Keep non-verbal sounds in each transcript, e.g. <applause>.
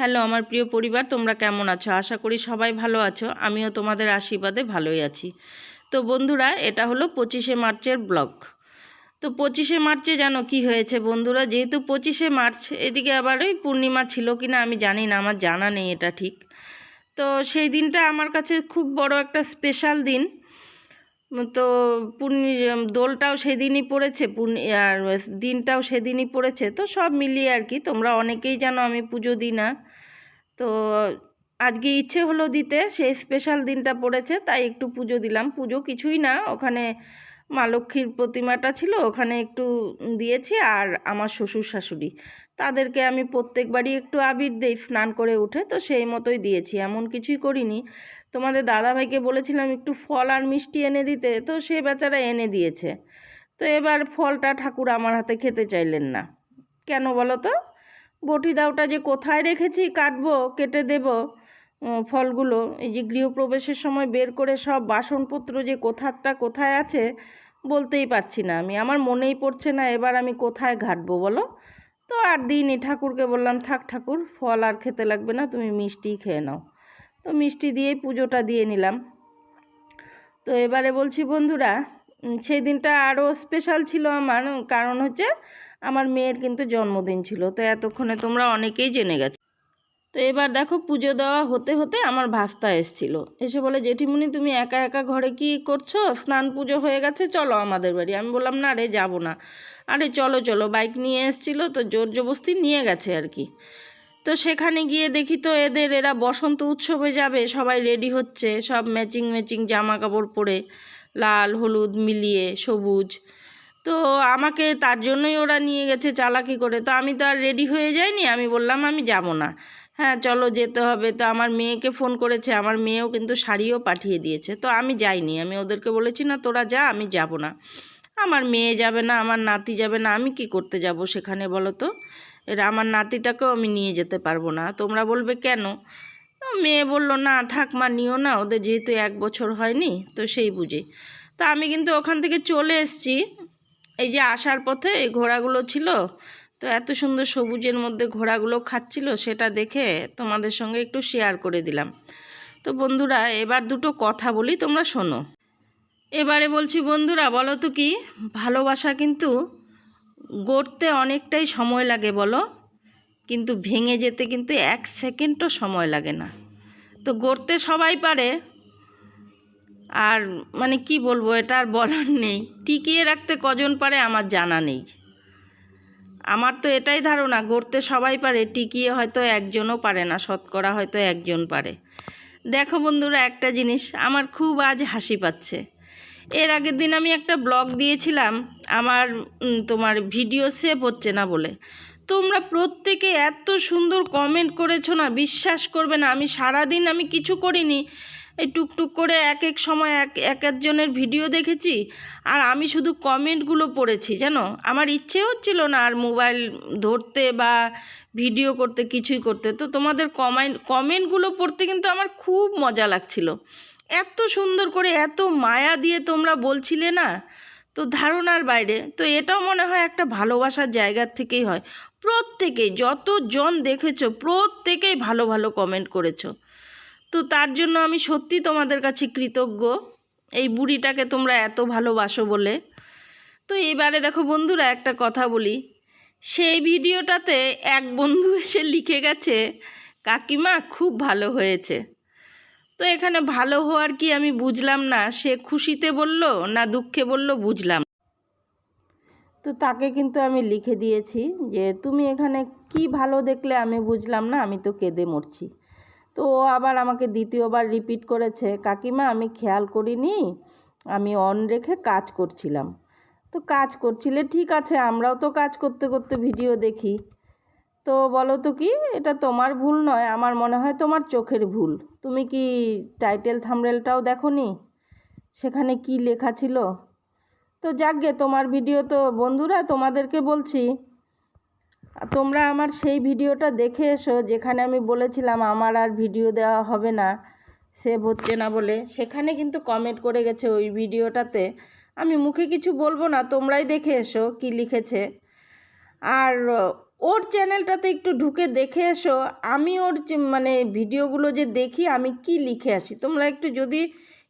Hello, আমার প্রিয় পরিবার, তোমরা কেমন আছো? আশা করি সবাই ভালো আছো। আমিও তোমাদের আশীর্বাদে ভালোই আছি। তো বন্ধুরা, এটা হলো পঁচিশে মার্চের ব্লগ। তো পঁচিশে মার্চে যেন কি হয়েছে বন্ধুরা? যেহেতু পঁচিশে মার্চ, এদিকে আবার ওই পূর্ণিমা ছিল কি না আমি জানি না, আমার জানা নেই এটা ঠিক। তো সেই দিনটা আমার কাছে খুব বড় একটা স্পেশাল দিন। তো পূর্ণি, দোলটাও সেদিনই পড়েছে, পূর্ণি, আর দিনটাও সেদিনই পড়েছে, তো সব মিলিয়ে আর কি, তোমরা অনেকেই জানো আমি পুজো দিই না। তো আজকে ইচ্ছে হলো দিতে, সেই স্পেশাল দিনটা পড়েছে, তাই একটু পুজো দিলাম। পুজো কিছুই না, ওখানে মা লক্ষ্মীর প্রতিমাটা ছিল, ওখানে একটু দিয়েছি, আর আমার শ্বশুর শাশুড়ি। তাদেরকে আমি প্রত্যেকবারই একটু আবির দিই, স্নান করে উঠে, তো সেই মতোই দিয়েছি, এমন কিছুই করিনি। তোমাদের দাদাভাইকে বলেছিলাম একটু ফল আর মিষ্টি এনে দিতে, তো সে বেচারা এনে দিয়েছে। তো এবার ফলটা ঠাকুর আমার হাতে খেতে চাইলেন না। কেন বলো তো? বটি দাওটা যে কোথায় রেখেছি, কাটবো, কেটে দেব ফলগুলো, এই যে গৃহপ্রবেশের সময় বের করে সব বাসনপত্র যে কোথারটা কোথায় আছে, বলতেই পারছি না আমি। আমার মনেই পড়ছে না এবার আমি কোথায় ঘাটবো বলো? তো আর দিইনি ঠাকুরকে বললাম, থাক ঠাকুর, ফল আর খেতে লাগবে না, তুমি মিষ্টিই খেয়ে নাও। তো মিষ্টি দিয়েই পুজোটা দিয়ে নিলাম। তো এবারে বলছি, বন্ধুরা সেই দিনটা আরও স্পেশাল ছিল আমার, কারণ হচ্ছে আমার মেয়ের কিন্তু জন্মদিন ছিল, তো এতক্ষণে তোমরা অনেকেই জেনে গেছো। তো এবার দেখো পুজো দেওয়া হতে হতে আমার ভাস্তা এসছিল। এসে বলে জেঠিমুনি তুমি একা একা ঘরে কি করছ? স্নান পুজো হয়ে গেছে, চলো আমাদের বাড়ি। আমি বললাম, না রে, যাব না। আরে, চলো চলো। বাইক নিয়ে এসছিল, তো জোর জবস্তি নিয়ে গেছে আর কি। তো সেখানে গিয়ে দেখি তো এদের, এরা বসন্ত উৎসবে যাবে, সবাই রেডি হচ্ছে, সব ম্যাচিং ম্যাচিং জামা কাপড় পরে, লাল, হলুদ মিলিয়ে, সবুজ। তো আমাকে তার জন্যই ওরা নিয়ে গেছে চালাকি করে। তো আমি তো আর রেডি হয়ে যাইনি, আমি বললাম আমি যাব না। হ্যাঁ চলো যেতে হবে। তো আমার মেয়েকে ফোন করেছে, আমার মেয়েও কিন্তু শাড়িও পাঠিয়ে দিয়েছে। তো আমি যাইনি, আমি ওদেরকে বলেছি, না, তোরা যা, আমি যাব না। আমার মেয়ে যাবে না, আমার নাতি যাবে না, আমি কি করতে যাব সেখানে বলো তো? এটা আমার নাতিটাকেও আমি নিয়ে যেতে পারব না। তোমরা বলবে কেন? মেয়ে বলল, না, থাক মা, নিও না, ওদের যেহেতু এক বছর হয়নি, তো সেই বুঝে। তা আমি কিন্তু ওখান থেকে চলে এসেছি। এই যে আসার পথে এই ঘোড়াগুলো ছিল, তো এত সুন্দর সবুজের মধ্যে ঘোড়াগুলো খাচ্ছিল, সেটা দেখে তোমাদের সঙ্গে একটু শেয়ার করে দিলাম। তো বন্ধুরা, এবার দুটো কথা বলি, তোমরা শোনো। এবারে বলছি বন্ধুরা, বলো তো কি? ভালোবাসা কিন্তু গড়তে অনেকটাই সময় লাগে, বলো। কিন্তু ভেঙে যেতে কিন্তু এক সেকেন্ডও সময় লাগে না। তো গড়তে সবাই পারে আর মানে কি বলব, এটা আর বলার নেই। টিকিয়ে রাখতে কজন পারে আমার জানা নেই। আমার তো এটাই ধারণা, গড়তে সবাই পারে, টিকিয়ে হয়তো একজনও পারে না, শতকরা হয়তো একজন পারে। দেখো বন্ধুরা, একটা জিনিস, আমার খুব আজ হাসি পাচ্ছে। এর আগের দিন আমি একটা ব্লগ দিয়েছিলাম, আমার তোমার ভিডিও সেভ হচ্ছে না বলে। তোমরা প্রত্যেকে এত সুন্দর কমেন্ট করেছ না, বিশ্বাস করবে না, আমি সারাদিন আমি কিছু করিনি। এই টুকটুক করে এক এক সময় এক এক একজনের ভিডিও দেখেছি আর আমি শুধু কমেন্টগুলো পড়েছি, জানো? আমার ইচ্ছে হচ্ছিল না আর মোবাইল ধরতে বা ভিডিও করতে, কিছুই করতে। তো তোমাদের কমেন্ট কমেন্টগুলো পড়তে কিন্তু আমার খুব মজা লাগছিল। এত সুন্দর করে, এত মায়া দিয়ে তোমরা বলছিলে না? তো ধারণার বাইরে। তো এটাও মনে হয় একটা ভালোবাসার জায়গার থেকেই হয়। প্রত্যেকেই যতজন দেখেছ, প্রত্যেকেই ভালো ভালো কমেন্ট করেছ। তো তার জন্য আমি সত্যি তোমাদের কাছে কৃতজ্ঞ। এই বুড়িটাকে তোমরা এত ভালোবাসো বলে। তো এবারে দেখো বন্ধুরা, একটা কথা বলি। সেই ভিডিওটাতে এক বন্ধু এসে লিখে গেছে, কাকিমা, খুব ভালো হয়েছে। তো এখানে ভালো হওয়ার কি আমি বুঝলাম না, সে খুশিতে বলল না দুঃখে বলল বুঝলাম। তো তাকে কিন্তু আমি লিখে দিয়েছি যে, তুমি এখানে কি ভালো দেখলে আমি বুঝলাম না, আমি তো কেঁদে মরছি। তো আবার আমাকে দ্বিতীয়বার রিপিট করেছে, কাকিমা, আমি খেয়াল করিনি, আমি অন রেখে কাজ করছিলাম। তো কাজ করছিলে, ঠিক আছে, আমরাও তো কাজ করতে করতে ভিডিও দেখি। তো বলো তো কি, এটা তোমার ভুল নয়, আমার মনে হয় তোমার চোখের ভুল। তুমি কি টাইটেল থামরেলটাও দেখোনি? সেখানে কি লেখা ছিল? তো যাকগে তোমার ভিডিও তো বন্ধুরা, তোমাদেরকে বলছি তোমরা আমার সেই ভিডিওটা দেখে এসো, যেখানে আমি বলেছিলাম আমার আর ভিডিও দেওয়া হবে না, সেভ হচ্ছে না বলে। সেখানে কিন্তু কমেন্ট করে গেছে ওই ভিডিওটাতে। আমি মুখে কিছু বলব না, তোমরাই দেখে এসো কি লিখেছে। আর ওর চ্যানেলটাতে একটু ঢুকে দেখে এসো, আমি ওর মানে ভিডিওগুলো যে দেখি, আমি কি লিখে আসি? তোমরা একটু যদি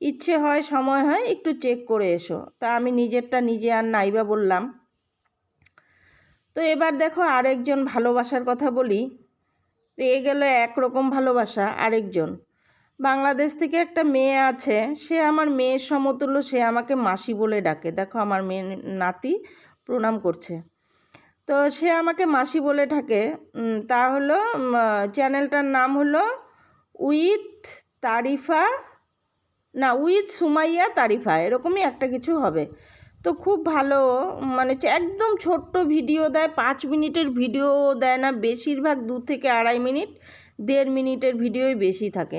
ইচ্ছে হয়, সময় হয়, একটু চেক করে এসো। তা আমি নিজেরটা নিজে আর নাইবা বললাম। তো এবার দেখো আরেকজন ভালোবাসার কথা বলি। তো এ গেল একরকম ভালোবাসা আরেকজন। বাংলাদেশ থেকে একটা মেয়ে আছে সে আমার মেয়ের সমতুল্য সে আমাকে মাসি বলে ডাকে। দেখো আমার মেয়ে নাতি প্রণাম করছে। তো সে আমাকে মাসি বলে উম, তা হলো চ্যানেলটার নাম হলো উইথ তারিফা না উইথ সুমাইয়া তারিফা এরকমই একটা কিছু হবে। তো খুব ভালো। মানে একদম ছোট্ট ভিডিও দেয়, পাঁচ মিনিটের ভিডিও দেয় না, বেশিরভাগ দু থেকে আড়াই মিনিট, দেড় মিনিটের ভিডিওই বেশি থাকে।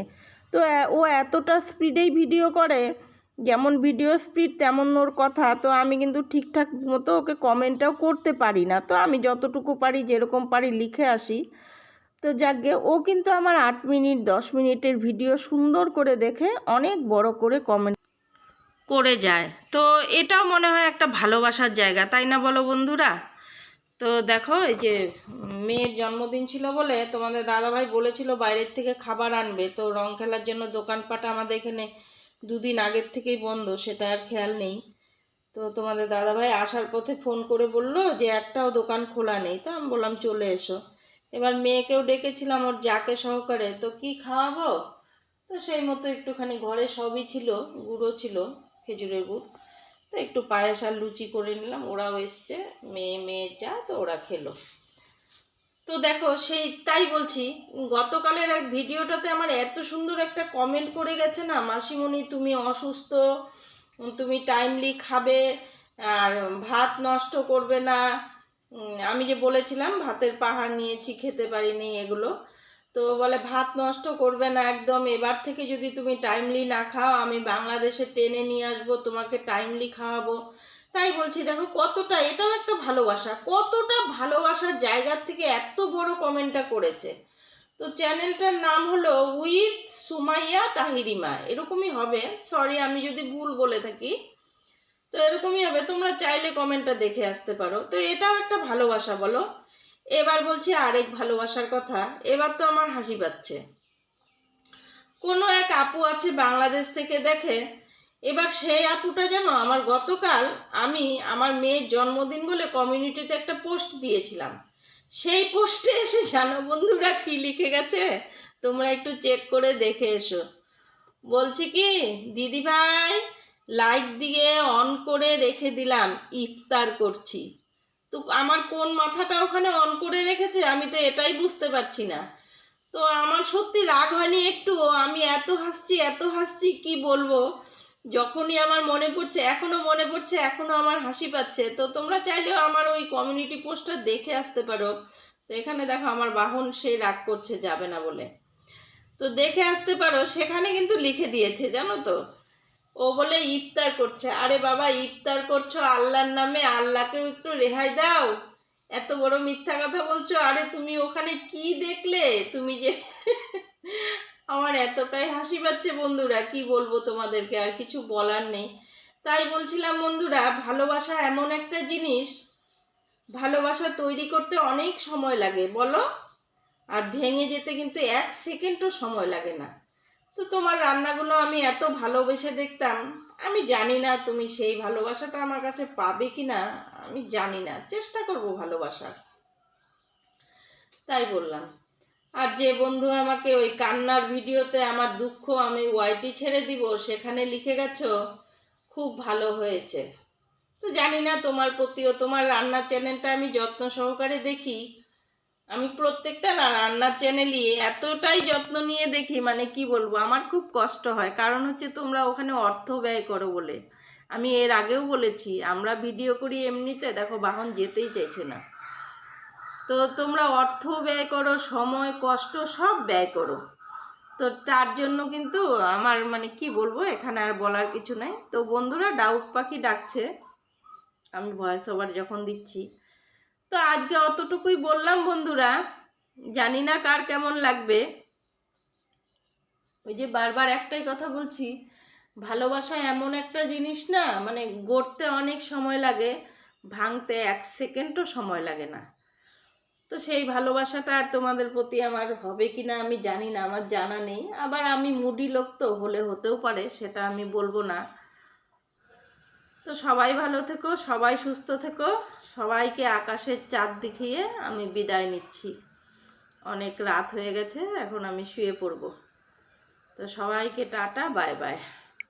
তো ও এতটা স্পিডেই ভিডিও করে, যেমন ভিডিও স্পিড তেমন ওর কথা, তো আমি কিন্তু ঠিকঠাক মতো ওকে কমেন্টটাও করতে পারি না। তো আমি যতটুকু পারি, যেরকম পারি লিখে আসি। তো যাকগে, ও কিন্তু আমার আট মিনিট, দশ মিনিটের ভিডিও সুন্দর করে দেখে, অনেক বড় করে কমেন্ট করে যায়। তো এটাও মনে হয় একটা ভালোবাসার জায়গা, তাই না বলো বন্ধুরা? তো দেখো, এই যে মেয়ের জন্মদিন ছিল বলে তোমাদের দাদাভাই বলেছিল বাইরের থেকে খাবার আনবে। তো রং খেলার জন্য দোকানপাট আমাদের এখানে দুদিন আগের থেকেই বন্ধ, সেটা আর খেয়াল নেই। তো তোমাদের দাদাভাই আসার পথে ফোন করে বলল যে, একটাও দোকান খোলা নেই। তো আমি বললাম, চলে এসো। এবার মেয়েকেও ডেকেছিলাম ওর যাকে সহকারে। তো কি খাওয়াবো? তো সেই মতো একটুখানি ঘরে সবই ছিল, গুঁড়ো ছিল। খেজুরের গুড়। তো একটু পায়েস আর লুচি করে নিলাম, ওরাও এসছে, মেয়ে মেয়ে যা, তো ওরা খেলো। তো দেখো, সেই তাই বলছি, গতকালের এক ভিডিওটাতে আমার এত সুন্দর একটা কমেন্ট করে গেছে না, মাসিমণি, তুমি অসুস্থ, তুমি টাইমলি খাবে, আর ভাত নষ্ট করবে না। আমি যে বলেছিলাম, ভাতের পাহাড় নিয়েছি, খেতে পারিনি, এগুলো। তো বলে, ভাত নষ্ট করবে না একদম। এবার থেকে যদি তুমি টাইমলি না খাও, আমি বাংলাদেশে টেনে নিয়ে আসব, তোমাকে টাইমলি খাওয়াবো। তাই বলছি, দেখো কতটা, এটাও একটা ভালোবাসা। কতটা ভালোবাসার জায়গার থেকে এত বড় কমেন্টটা করেছে। তো চ্যানেলটার নাম হলো উইথ সুমাইয়া তাহিরিমা। এরকমই হবে। সরি আমি যদি ভুল বলে থাকি, তো এরকমই হবে। তোমরা চাইলে কমেন্টটা দেখে আসতে পারো। তো এটাও একটা ভালোবাসা, বলো। এবার বলছি আরেক ভালোবাসার কথা, এবার তো আমার হাসি পাচ্ছে। কোনো এক আপু আছে বাংলাদেশ থেকে দেখে, এবার সেই আপুটা যেন আমার গতকাল আমি আমার মেয়ের জন্মদিন বলে কমিউনিটিতে একটা পোস্ট দিয়েছিলাম। সেই পোস্টে এসে জানো বন্ধুরা কি লিখে গেছে? তোমরা একটু চেক করে দেখে এসো। বলছি কি দিদি ভাই লাইট দিয়ে অন করে রেখে দিলাম, ইফতার করছি। তো আমার কোন মাথাটা ওখানে অন করে রেখেছে আমি তো এটাই বুঝতে পারছি না। তো আমার সত্যি রাগ হয়নি একটু, আমি এত হাসছি এত হাসছি, কি বলব? যখনই আমার মনে পড়ছে, এখনও মনে পড়ছে, এখনও আমার হাসি পাচ্ছে। তো তোমরা চাইলেও আমার ওই কমিউনিটি পোস্টটা দেখে আসতে পারো। তো এখানে দেখো, আমার বাহন সেই রাগ করছে, যাবে না বলে। তো দেখে আসতে পারো, সেখানে কিন্তু লিখে দিয়েছে, জানো তো? ও বলে, ইফতার করছে। আরে বাবা, ইফতার করছ আল্লাহর নামে? আল্লাহকেও একটু রেহাই দাও? এত বড় মিথ্যা কথা বলছো? আরে তুমি ওখানে কি দেখলে? তুমি যে <laughs> আমার এতটাই হাসি পাচ্ছে বন্ধুরা, কি বলব তোমাদেরকে? আর কিছু বলার নেই। তাই বলছিলাম, বন্ধুরা, ভালোবাসা এমন একটা জিনিস, ভালোবাসা তৈরি করতে অনেক সময় লাগে, বলো? আর ভেঙে যেতে কিন্তু এক সেকেন্ডও সময় লাগে না। তো তোমার রান্নাগুলো আমি এত ভালোবেসে দেখতাম, আমি জানি না তুমি সেই ভালোবাসাটা আমার কাছে পাবে কি না আমি জানি না, চেষ্টা করব ভালোবাসার। তাই বললাম। আর যে বন্ধু আমাকে ওই কান্নার ভিডিওতে আমার দুঃখ আমি ওয়াইটি ছেড়ে দিব, সেখানে লিখে গেছো, খুব ভালো হয়েছে। তো জানি না তোমার প্রতিও তোমার রান্নার চ্যানেলটা আমি যত্ন সহকারে দেখি আমি প্রত্যেকটা রান্নার চ্যানেলই এতটাই যত্ন নিয়ে দেখি মানে কি বলব, আমার খুব কষ্ট হয়। কারণ হচ্ছে তোমরা ওখানে অর্থ ব্যয় করো বলে। আমি এর আগেও বলেছি, আমরা ভিডিও করি এমনিতে, দেখো বাহন যেতেই চাইছে না। তো তোমরা অর্থ ব্যয় করো, সময়, কষ্ট সব ব্যয় করো। তো তার জন্য কিন্তু আমার মানে কি বলব, এখানে আর বলার কিছু নাই। তো বন্ধুরা, ডাউক পাখি ডাকছে। আমি ভয়েস ওভার যখন দিচ্ছি। তো আজকে অতটুকুই বললাম বন্ধুরা, জানি না কার কেমন লাগবে। ওই যে বারবার একটাই কথা বলছি, ভালোবাসা এমন একটা জিনিস না মানে গড়তে অনেক সময় লাগে, ভাঙতে এক সেকেন্ডও সময় লাগে না। তো সেই ভালোবাসাটা আর তোমাদের প্রতি আমার হবে কি না আমি জানি না, আমার জানা নেই। আবার আমি মুডি লোক তো, হলে হতেও পারে, সেটা আমি বলব না। তো সবাই ভালো থেকো, সবাই সুস্থ থেকো। সবাইকে আকাশের চাঁদ দেখিয়ে আমি বিদায় নিচ্ছি। অনেক রাত হয়ে গেছে, এখন আমি শুয়ে পড়ব। তো সবাইকে টাটা, বাই বাই।